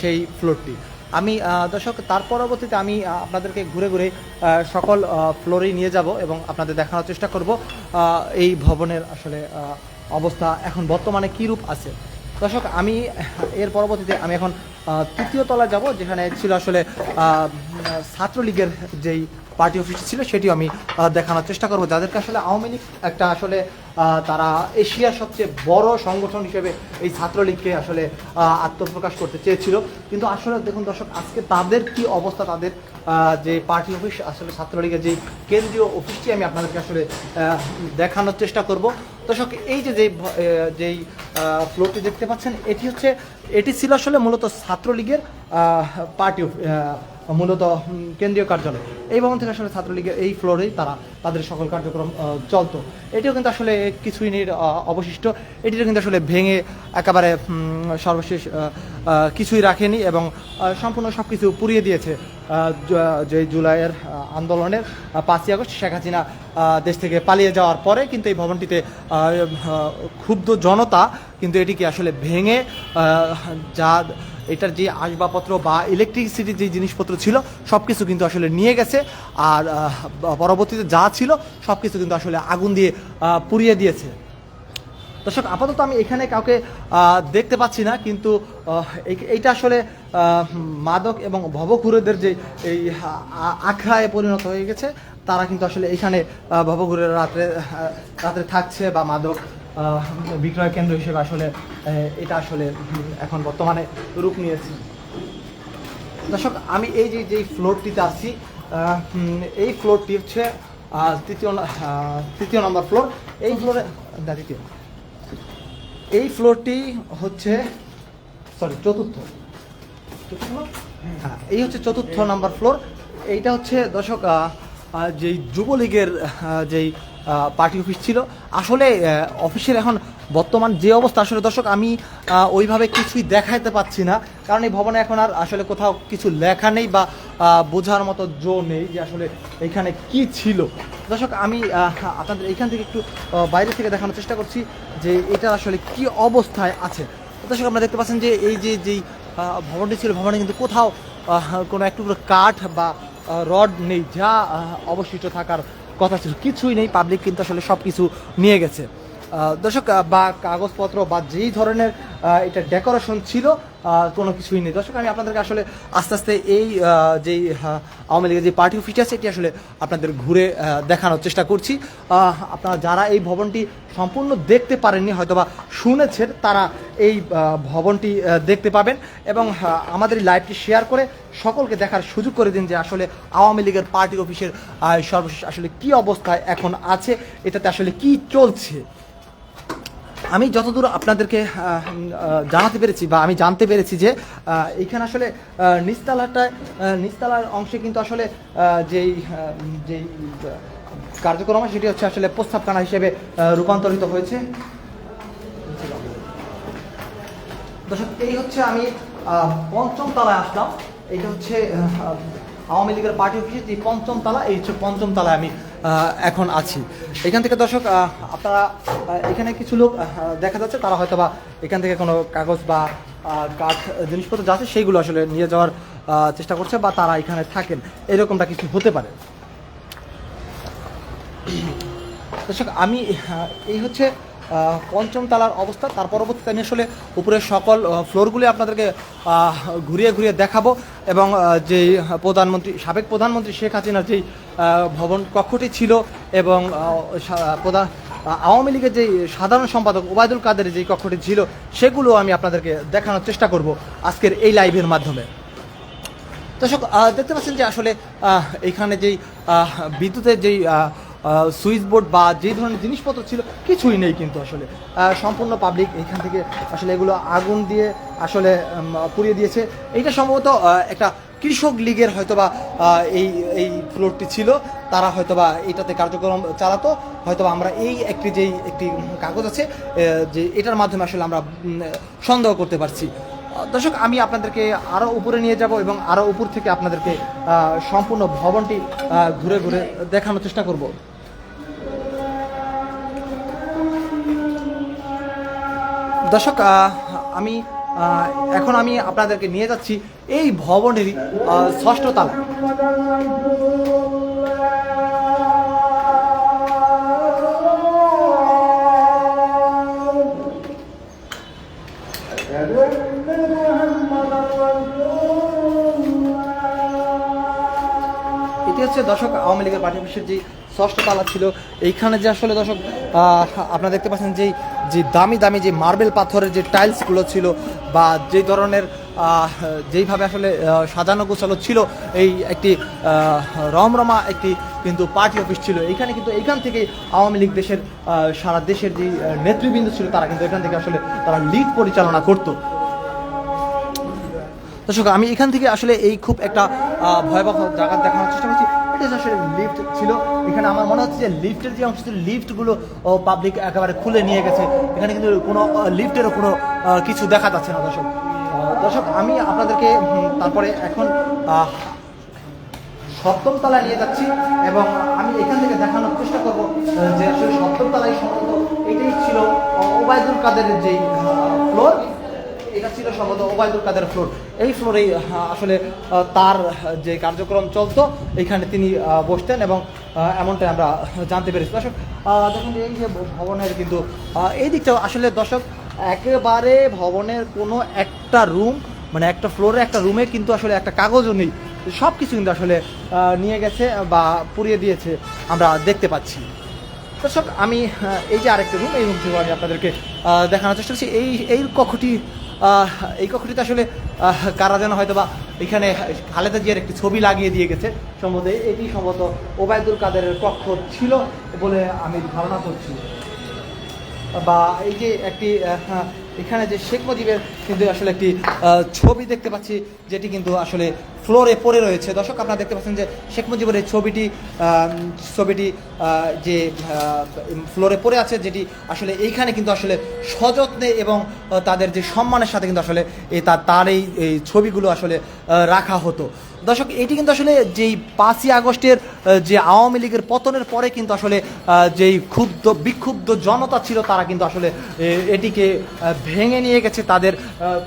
সেই ফ্লোরটি আমি দর্শক, তার পরবর্তীতে আমি আপনাদেরকে ঘুরে ঘুরে সকল ফ্লোরেই নিয়ে যাব এবং আপনাদের দেখানোর চেষ্টা করব এই ভবনের আসলে অবস্থা এখন বর্তমানে কী রূপ আছে। দর্শক, আমি, এর পরবর্তীতে আমি এখন তৃতীয় তলায় যাব, যেখানে ছিল আসলে ছাত্রলীগের যেই পার্টি অফিস ছিল, সেটিও আমি দেখানোর চেষ্টা করব। যাদেরকে আসলে আওয়ামী লীগ একটা আসলে তারা এশিয়ার সবচেয়ে বড় সংগঠন হিসেবে এই ছাত্রলীগকে আসলে আত্মপ্রকাশ করতে চেয়েছিল। কিন্তু আসলে দেখুন দর্শক, আজকে তাদের কি অবস্থা, তাদের যে পার্টি অফিস, আসলে ছাত্রলীগের যে কেন্দ্রীয় অফিসটি আমি আপনাদেরকে আসলে দেখানোর চেষ্টা করব। দর্শক, এই যে যেই যেই ফ্লোরটি দেখতে পাচ্ছেন, এটি হচ্ছে, এটি ছিল আসলে মূলত ছাত্রলীগের পার্টি মূলত কেন্দ্রীয় কার্যালয়। এই ভবন থেকে আসলে ছাত্রলীগের এই ফ্লোরেই তারা তাদের সকল কার্যক্রম চলতো। এটিও কিন্তু আসলে কিছুই নেই অবশিষ্ট। এটিও কিন্তু আসলে ভেঙে একেবারে সর্বশেষ কিছুই রাখেনি এবং সম্পূর্ণ সব কিছু পুড়িয়ে দিয়েছে যে জুলাইয়ের আন্দোলনের পাঁচই আগস্ট। শেখ হাসিনা দেশ থেকে পালিয়ে যাওয়ার পরে কিন্তু এই ভবনটিতে ক্ষুব্ধ জনতা কিন্তু এটিকে আসলে ভেঙে যা এটার যে আসবাবপত্র বা ইলেকট্রিসিটির যে জিনিসপত্র ছিল সব কিছু কিন্তু আসলে নিয়ে গেছে। আর পরবর্তীতে যা ছিল সব কিছু কিন্তু আসলে আগুন দিয়ে পুড়িয়ে দিয়েছে। দর্শক আপাতত আমি এখানে কাউকে দেখতে পাচ্ছি না কিন্তু এই- এইটা আসলে মাদক এবং ভবঘুরেদের যে এই আখড়ায় পরিণত হয়ে গেছে তারা কিন্তু আসলে এখানে আহ, ভবঘুরে রাত্রে রাত্রে থাকছে বা মাদক বিক্রয় কেন্দ্র হিসেবে আসলে এটা আসলে এখন বর্তমানে রূপ নিয়েছে। দর্শক আমি এই যে যেই ফ্লোরটিতে আছি এই ফ্লোরটি হচ্ছে তৃতীয় তৃতীয় নম্বর ফ্লোর। এই ফ্লোরে দ্বিতীয় এই ফ্লোরটি হচ্ছে সরি চতুর্থ। হ্যাঁ এই হচ্ছে চতুর্থ নাম্বার ফ্লোর। এইটা হচ্ছে দর্শক যেই যুবলীগের যেই পার্টি অফিস ছিল, আসলে অফিসের এখন বর্তমান যে অবস্থা, আসলে দর্শক, আমি ওইভাবে কিছুই দেখাইতে পাচ্ছি না। কারণ এই ভবনে এখন আর আসলে কোথাও কিছু লেখা নেই বা বোঝার মতো জো নেই যে আসলে এখানে কি ছিল। দর্শক, আমি আপনাদের এখান থেকে একটু বাইরে থেকে দেখানোর চেষ্টা করছি যে এটা আসলে কি অবস্থায় আছে। দর্শক, আপনারা দেখতে পাচ্ছেন যে এই যে, যেই ভবনটি ছিল, ভবনে কিন্তু কোথাও কোনো একটু কাঠ বা রড নেই, যা অবশিষ্ট থাকার কথা ছিল। কিছুই নেই পাবলিক কিন্তু আসলে সব কিছু নিয়ে গেছে। দর্শক বা কাগজপত্র বা যেই ধরনের এটা ডেকোরেশন ছিল কোনো কিছুই নেই। দর্শক, আমি আপনাদেরকে আসলে আস্তে আস্তে এই যেই আওয়ামী লীগের যে পার্টি অফিস আছে, এটি আসলে আপনাদের ঘুরে দেখানোর চেষ্টা করছি। আপনারা যারা এই ভবনটি সম্পূর্ণ দেখতে পারেননি, হয়তোবা শুনেছেন, তারা এই ভবনটি দেখতে পাবেন এবং আমাদের লাইভটি শেয়ার করে সকলকে দেখার সুযোগ করে দিন যে আসলে আওয়ামী লীগের পার্টি অফিসের সর্বশেষ আসলে কি অবস্থায় এখন আছে, এটাতে আসলে কি চলছে। আমি যতদূর আপনাদেরকে জানাতে পেরেছি বা আমি জানতে পেরেছি যে এইখানে আসলে নিচতলাটায় আহ, নিচতলার অংশে কিন্তু আসলে যেই যেই কার্যক্রম সেটি হচ্ছে আসলে প্রস্তাবখানা হিসেবে রূপান্তরিত হয়েছে। দর্শক এই হচ্ছে আমি পঞ্চম তলায় আসলাম। এটা হচ্ছে আওয়ামী লীগের পার্টি অফিসের যে পঞ্চম তলা এই হচ্ছে পঞ্চম তলায় আমি এখন আছি। এখান থেকে দর্শক আপনারা এখানে কিছু লোক দেখা যাচ্ছে, তারা হয়তো বা এখান থেকে কোনো কাগজ বা কাঠ, জিনিসপত্র যা আছে সেইগুলো আসলে নিয়ে যাওয়ার চেষ্টা করছে বা তারা এখানে থাকেন। এরকমটা কিছু হতে পারে। দর্শক, আমি এই হচ্ছে পঞ্চম তালার অবস্থা, তার পরবর্তীতে আমি আসলে উপরের সকল ফ্লোরগুলি আপনাদেরকে ঘুরিয়ে ঘুরিয়ে দেখাবো এবং যেই প্রধানমন্ত্রী, সাবেক প্রধানমন্ত্রী শেখ হাসিনার যেই ভবন কক্ষটি ছিল এবং প্রধান আওয়ামী লীগের যেই সাধারণ সম্পাদক ওবায়দুল কাদের যেই কক্ষটি ছিল, সেগুলো আমি আপনাদেরকে দেখানোর চেষ্টা করব আজকের এই লাইভের মাধ্যমে। দর্শক দেখতে পাচ্ছেন যে আসলে এখানে যেই বিদ্যুতের যেই সুইচ বোর্ড বা যে ধরনের জিনিসপত্র ছিল কিছুই নেই কিন্তু আসলে। সম্পূর্ণ পাবলিক এখান থেকে আসলে এগুলো আগুন দিয়ে আসলে পুড়িয়ে দিয়েছে। এইটা সম্ভবত একটা কৃষক লীগের হয়তোবা এই এই ফ্লোরটি ছিল। তারা হয়তোবা এটাতে কার্যক্রম চালাতো। হয়তোবা আমরা এই একটি যেই একটি কাগজ আছে যে এটার মাধ্যমে আসলে আমরা সন্দেহ করতে পারছি। দর্শক আমি আপনাদেরকে আরও উপরে নিয়ে যাব এবং আরও উপর থেকে আপনাদেরকে সম্পূর্ণ ভবনটি ঘুরে ঘুরে দেখানোর চেষ্টা করব। দর্শক আমি এখন আমি আপনাদেরকে নিয়ে যাচ্ছি এই ভবনেরই আহ, ষষ্ঠ তালা। হচ্ছে দর্শক, আওয়ামী লীগের পার্টি অফিসের যে ষষ্ঠ তালা ছিল, এইখানে যে আসলে দর্শক আপনারা দেখতে পাচ্ছেন যে যে দামি দামি যে মার্বেল পাথরের যে টাইলসগুলো ছিল বা যে ধরনের যেইভাবে আসলে সাজানো গোছালো ছিল, এই একটি রমরমা একটি কিন্তু পার্টি অফিস ছিল। এইখানে কিন্তু এইখান থেকেই আওয়ামী লীগ দেশের সারা দেশের যে নেতৃবৃন্দ ছিল, তারা কিন্তু এখান থেকে আসলে, তারা লিগ পরিচালনা করতো। দর্শক, আমি এখান থেকে আসলে এই খুব একটা ভয়াবহ জায়গা দেখানোর চেষ্টা করছি। এটা আসলে লিফট ছিল। এখানে আমার মনে হচ্ছে যে লিফটের যে অংশ ছিল লিফটগুলো পাবলিক একেবারে খুলে নিয়ে গেছে। এখানে কিন্তু কোনো লিফটেরও কোনো কিছু দেখা যাচ্ছে না, দর্শক। দর্শক, আমি আপনাদেরকে তারপরে এখন সপ্তম তলায় নিয়ে যাচ্ছি এবং আমি এখান থেকে দেখানোর চেষ্টা করব যে আসলে সপ্তম তলায় সম্ভবত এটাই ছিল ওবায়দুল কাদের যেই ফ্লোর ছিল সম্ভবত ওবায়দুল কাদের ফ্লোর। এই ফ্লোরেই আসলে তার যে কার্যক্রম চলতো, এইখানে তিনি বসতেন এবং এমনটাই আমরা জানতে পেরেছি। দর্শক দেখুন এই যে ভবনের কিন্তু এই দিকটাও আসলে, দর্শক, একেবারে ভবনের কোনো একটা রুম মানে একটা ফ্লোরে, একটা রুমে কিন্তু আসলে একটা কাগজও নেই। সব কিছু কিন্তু আসলে নিয়ে গেছে বা পুড়িয়ে দিয়েছে আমরা দেখতে পাচ্ছি। দর্শক, আমি এই যে আরেকটা রুম, এই রুম থেকে আমি আপনাদেরকে দেখানোর চেষ্টা করছি। এই এই কক্ষটি এই কক্ষটিতে আসলে কারা যেন হয়তো বা এখানে খালেদা জিয়ার একটি ছবি লাগিয়ে দিয়ে গেছে। সম্ভবত এটি সম্ভবত ওবায়দুল কাদেরের কক্ষ ছিল বলে আমি ধারণা করছি। বা এই যে একটি এখানে যে শেখ মুজিবের কিন্তু আসলে একটি ছবি দেখতে পাচ্ছি, যেটি কিন্তু আসলে ফ্লোরে পড়ে রয়েছে। দর্শক, আপনারা দেখতে পাচ্ছেন যে শেখ মুজিবের এই ছবিটি ছবিটি যে ফ্লোরে পড়ে আছে, যেটি আসলে এইখানে কিন্তু আসলে সযত্নে এবং তাদের যে সম্মানের সাথে কিন্তু আসলে এই তার এই ছবিগুলো আসলে রাখা হতো। দর্শক, এটি কিন্তু আসলে যেই পাঁচই আগস্টের যে আওয়ামী লীগের পতনের পরে কিন্তু আসলে যেই ক্ষুব্ধ, বিক্ষুব্ধ জনতা ছিল, তারা কিন্তু আসলে এটিকে ভেঙে নিয়ে গেছে। তাদের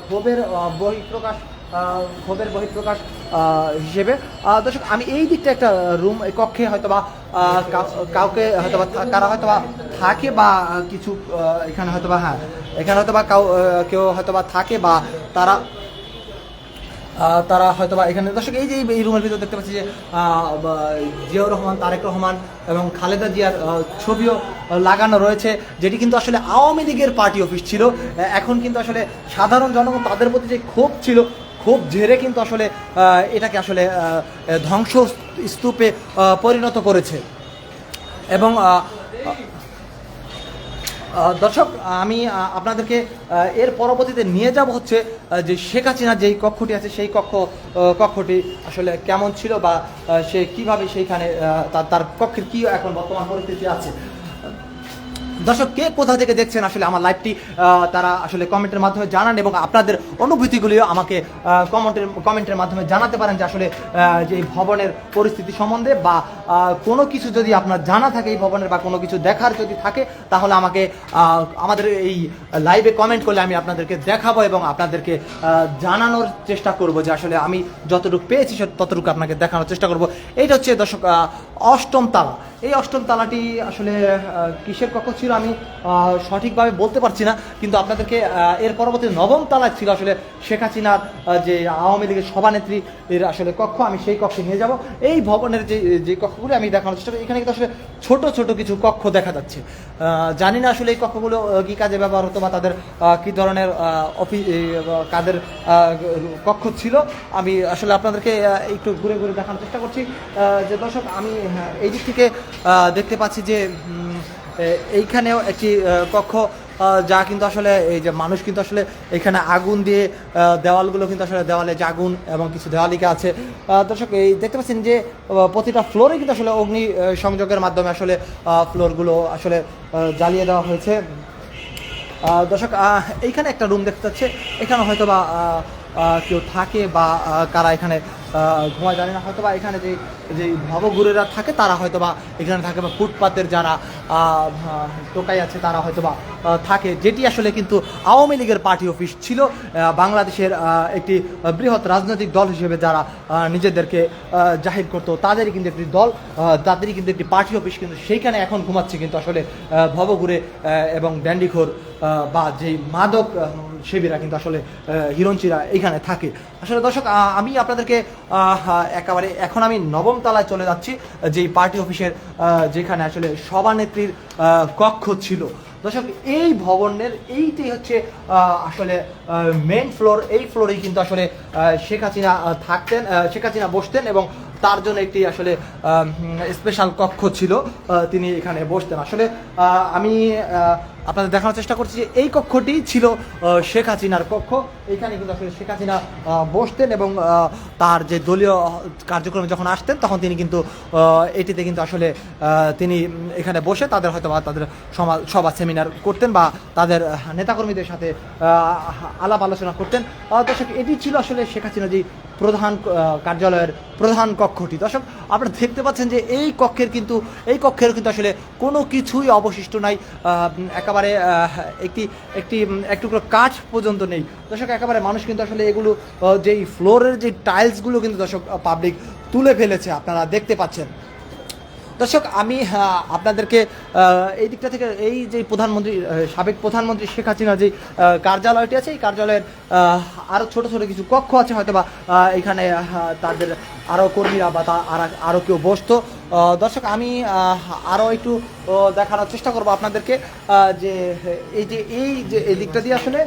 ক্ষোভের বহিঃপ্রকাশ ক্ষোভের বহিঃপ্রকাশ হিসেবে। দর্শক, আমি এই দিকটা একটা রুম কক্ষে হয়তো বা কাউকে হয়তো বা কারা হয়তো বা থাকে বা কিছু এখানে হয়তো বা হ্যাঁ এখানে হয়তো বা কাউ কেউ হয়তো বা থাকে বা তারা তারা হয়তো বা এখানে, দর্শক, এই যে এই রুমের ভিতরে দেখতে পাচ্ছি যে জিয়াউর রহমান, তারেক রহমান এবং খালেদা জিয়ার ছবিও লাগানো রয়েছে, যেটি কিন্তু আসলে আওয়ামী লীগের পার্টি অফিস ছিল। এখন কিন্তু আসলে সাধারণ জনগণ তাদের প্রতি যে ক্ষোভ ছিল ক্ষোভ ঝেড়ে কিন্তু আসলে এটাকে আসলে ধ্বংস স্তূপে পরিণত করেছে। এবং দর্শক, আমি আপনাদেরকে এর পরবর্তীতে নিয়ে যাব হচ্ছে যে শেখ হাসিনা যেই কক্ষটি আছে, সেই কক্ষ কক্ষটি আসলে কেমন ছিল বা সে কীভাবে সেইখানে তার কক্ষের কি এখন বর্তমান পরিস্থিতি আছে। দর্শক, কে কোথা থেকে দেখছেন আসলে আমার লাইভটি তারা আসলে কমেন্টের মাধ্যমে জানান এবং আপনাদের অনুভূতিগুলিও আমাকে কমেন্টের কমেন্টের মাধ্যমে জানাতে পারেন যে আসলে যে এই ভবনের পরিস্থিতি সম্বন্ধে বা কোনো কিছু যদি আপনার জানা থাকে এই ভবনের বা কোনো কিছু দেখার যদি থাকে, তাহলে আমাকে আমাদের এই লাইভে কমেন্ট করলে আমি আপনাদেরকে দেখাবো এবং আপনাদেরকে জানানোর চেষ্টা করব যে আসলে আমি যতটুকু পেয়েছি ততটুকু আপনাকে দেখানোর চেষ্টা করব। এইটা হচ্ছে দর্শক অষ্টম তালা। এই অষ্টম তালাটি আসলে কিসের কক্ষ ছিল? আমি সঠিকভাবে বলতে পারছি না কিন্তু আপনাদেরকে এর পরবর্তী নবম তালায় ছিল আসলে শেখ হাসিনার যে আওয়ামী লীগের সভানেত্রী এর আসলে কক্ষ আমি সেই কক্ষে নিয়ে যাব। এই ভবনের যে যে কক্ষগুলো আমি দেখানোর চেষ্টা করি এখানে কিন্তু আসলে ছোট ছোট কিছু কক্ষ দেখা যাচ্ছে। জানি না আসলে এই কক্ষগুলো কী কাজে ব্যবহার হতো বা তাদের কী ধরনের অফিস কাদের কক্ষ ছিল। আমি আসলে আপনাদেরকে একটু ঘুরে ঘুরে দেখানোর চেষ্টা করছি। যে দর্শক আমি হ্যাঁ, এই দিক থেকে দেখতে পাচ্ছি যে এইখানেও একটি কক্ষ যা কিন্তু আসলে এই যে মানুষ কিন্তু আসলে এখানে আগুন দিয়ে দেওয়ালগুলো কিন্তু আসলে দেওয়ালে যে আগুন এবং কিছু দেওয়ালিকা আছে। দর্শক, এই দেখতে পাচ্ছেন যে প্রতিটা ফ্লোরে কিন্তু আসলে অগ্নি সংযোগের মাধ্যমে আসলে ফ্লোরগুলো আসলে জ্বালিয়ে দেওয়া হয়েছে। দর্শক এইখানে একটা রুম দেখতে পাচ্ছে। এখানে হয়তো বা কেউ থাকে বা কারা এখানে ঘুমায় জানি না। হয়তো বা এখানে যে যে ভবগুরুরা থাকে, তারা হয়তো বা এখানে থাকে বা ফুটপাতের যারা টোকাই আছে, তারা হয়তো বা থাকে, যেটি আসলে কিন্তু আওয়ামী লীগের পার্টি অফিস ছিল। বাংলাদেশের একটি বৃহৎ রাজনৈতিক দল হিসেবে যারা নিজেদেরকে জাহির করতো, তাদেরই কিন্তু একটি দল তাদেরই কিন্তু একটি পার্টি অফিস, কিন্তু সেইখানে এখন ঘুমাচ্ছে কিন্তু আসলে ভবঘুরে এবং ড্যান্ডিখোর বা যেই মাদক সেবীরা কিন্তু আসলে হিরঞ্চিরা এখানে থাকে। আসলে দর্শক আমি আপনাদেরকে একেবারে এখন আমি নবম তলায় চলে যাচ্ছি, যেই পার্টি অফিসের যেখানে আসলে সভানেত্রীর কক্ষ ছিল। দর্শক, এই ভবনের এইটাই হচ্ছে আসলে মেন ফ্লোর এই ফ্লোরেই কিন্তু আসলে শেখ হাসিনা থাকতেন শেখ হাসিনা বসতেন এবং তার জন্য একটি আসলে স্পেশাল কক্ষ ছিল তিনি এখানে বসতেন। আসলে আমি আপনাদের দেখানোর চেষ্টা করছি যে এই কক্ষটি ছিল শেখ হাসিনার কক্ষ। এখানে কিন্তু আসলে শেখ হাসিনা বসতেন এবং তার যে দলীয় কার্যক্রমে যখন আসতেন, তখন তিনি কিন্তু এটিতে কিন্তু আসলে তিনি এখানে বসে তাদের হয়তো বা তাদের সভা সেমিনার করতেন বা তাদের নেতাকর্মীদের সাথে আলাপ আলোচনা করতেন। দর্শক, এটি ছিল আসলে শেখ হাসিনা যে প্রধান কার্যালয়ের প্রধান কক্ষটি। দর্শক, আপনারা দেখতে পাচ্ছেন যে এই কক্ষের কিন্তু, এই কক্ষের কিন্তু আসলে কোনো কিছুই অবশিষ্ট নাই। একেবারে একটি একটি একটুকরো এক টুকরো কাঠ পর্যন্ত নেই। দর্শক, একেবারে মানুষ কিন্তু আসলে এগুলো যেই ফ্লোরের যে টাইলসগুলো কিন্তু দর্শক পাবলিক তুলে ফেলেছে, আপনারা দেখতে পাচ্ছেন। দর্শক, আমি আপনাদেরকে এই দিকটা থেকে এই যে প্রধানমন্ত্রী সাবেক প্রধানমন্ত্রী শেখ হাসিনার যে কার্যালয়টি আছে, এই কার্যালয়ের আরও আরও ছোট ছোট কিছু কক্ষ আছে হয়তো বা এখানে তাদের আরও কর্মীরা বা তা আর- আরও কেউ বসতো। দর্শক, আমি আরও একটু দেখানোর চেষ্টা করব আপনাদেরকে যে, এই যে এই যে, এই দিকটা দিয়ে আসলে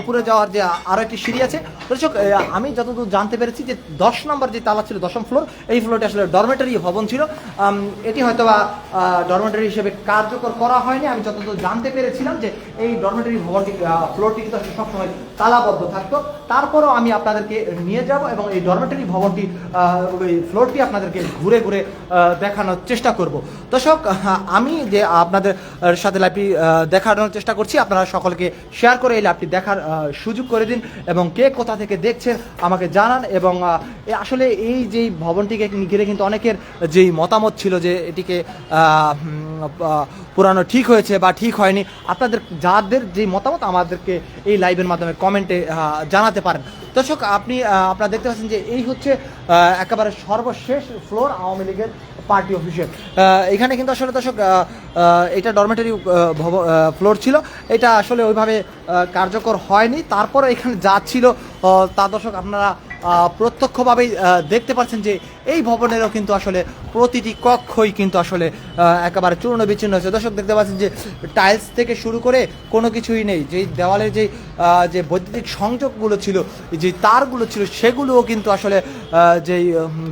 উপরে যাওয়ার যে আরও একটি সিঁড়ি আছে। দর্শক আমি যতদূর জানতে পেরেছি যে, দশ নম্বর যে তালা ছিল, দশম ফ্লোর, এই ফ্লোরটি আসলে ডরমেটারি ভবন ছিল। এটি হয়তো বা ডরমেটারি হিসেবে কার্যকর করা হয়নি। আমি যতদূর জানতে পেরেছিলাম যে, এই ডরমেটারি ভবনটি ফ্লোরটি কিন্তু আসলে সবসময় তালাবদ্ধ থাকতো। তারপরও আমি আপনাদেরকে নিয়ে যাব এবং এই ডরমেটারি ভবনটি ওই ফ্লোরটি আপনাদেরকে ঘুরে ঘুরে দেখানোর চেষ্টা করব। দর্শক, আমি যে আপনাদের সাথে লাইভটি দেখানোর চেষ্টা করছি, আপনারা সকলকে শেয়ার করে এই লাইভটি দেখার সুযোগ করে দিন এবং কে কোথা থেকে দেখছেন আমাকে জানান এবং আসলে এই যে ভবনটিকে ঘিরে কিন্তু অনেকের যেই মতামত ছিল যে এটিকে পুরানো ঠিক হয়েছে বা ঠিক হয়নি, আপনাদের, যাদের যে মতামত আমাদেরকে এই লাইভের মাধ্যমে কমেন্টে জানাতে পারেন। দর্শক, আপনি আপনারা দেখতে পাচ্ছেন যে এই হচ্ছে একেবারে সর্বশেষ ফ্লোর আওয়ামী লীগের পার্টি অফিসের এখানে কিন্তু আসলে দর্শক এটা ডরমেটারি ফ্লোর ছিল। এটা আসলে ওইভাবে কার্যকর হয়নি। তারপরে এখানে যা ছিল তা দর্শক আপনারা প্রত্যক্ষভাবেই দেখতে পাচ্ছেন যে এই ভবনেরও কিন্তু আসলে প্রতিটি কক্ষই কিন্তু আসলে একেবারে চূর্ণ বিচ্ছিন্ন হয়েছে। দর্শক, দেখতে পাচ্ছেন যে টাইলস থেকে শুরু করে কোনো কিছুই নেই। যেই দেওয়ালের যে যে বৈদ্যুতিক সংযোগগুলো ছিল, যে তারগুলো ছিল, সেগুলোও কিন্তু আসলে যেই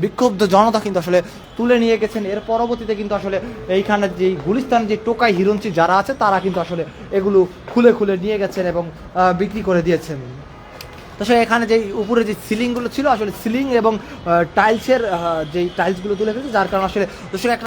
বিক্ষুব্ধ জনতা কিন্তু আসলে তুলে নিয়ে গেছেন। এর পরবর্তীতে কিন্তু আসলে এইখানে যে গুলিস্তান যে টোকাই হিরঞ্চি যারা আছে, তারা কিন্তু আসলে এগুলো খুলে খুলে নিয়ে গেছেন এবং বিক্রি করে দিয়েছেন। তো সে এখানে যে উপরে যে সিলিংগুলো ছিল, আসলে সিলিং এবং টাইলসের যেই টাইলসগুলো তুলে ফেলেছে, যার কারণে আসলে একটা